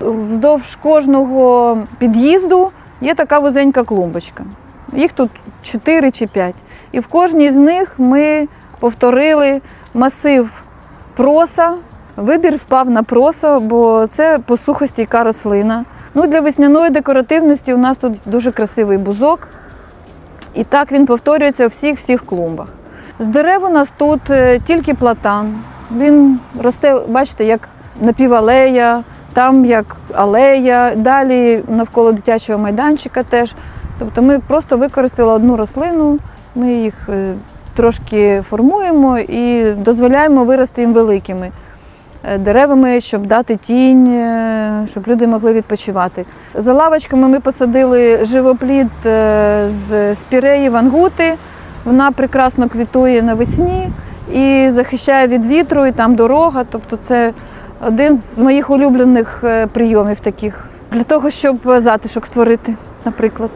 Вздовж кожного під'їзду є така вузенька клумбочка. Їх тут 4 чи 5. І в кожній з них ми повторили масив проса. Вибір впав на просо, бо це посухостійка рослина. Ну, для весняної декоративності у нас тут дуже красивий бузок. І так він повторюється у всіх всіх клумбах. З дерев у нас тут е, тільки платан. Він росте, бачите, як напівалея, там як алея, далі навколо дитячого майданчика теж. Тобто ми просто використали одну рослину, ми їх е, трошки формуємо і дозволяємо вирости їм великими е, деревами, щоб дати тінь, е, щоб люди могли відпочивати. За лавочками ми посадили живоплід з спіреї вангути. Вона прекрасно квітує навесні і захищає від вітру, і там дорога. Тобто це один з моїх улюблених е, прийомів таких для того, щоб затишок створити, наприклад.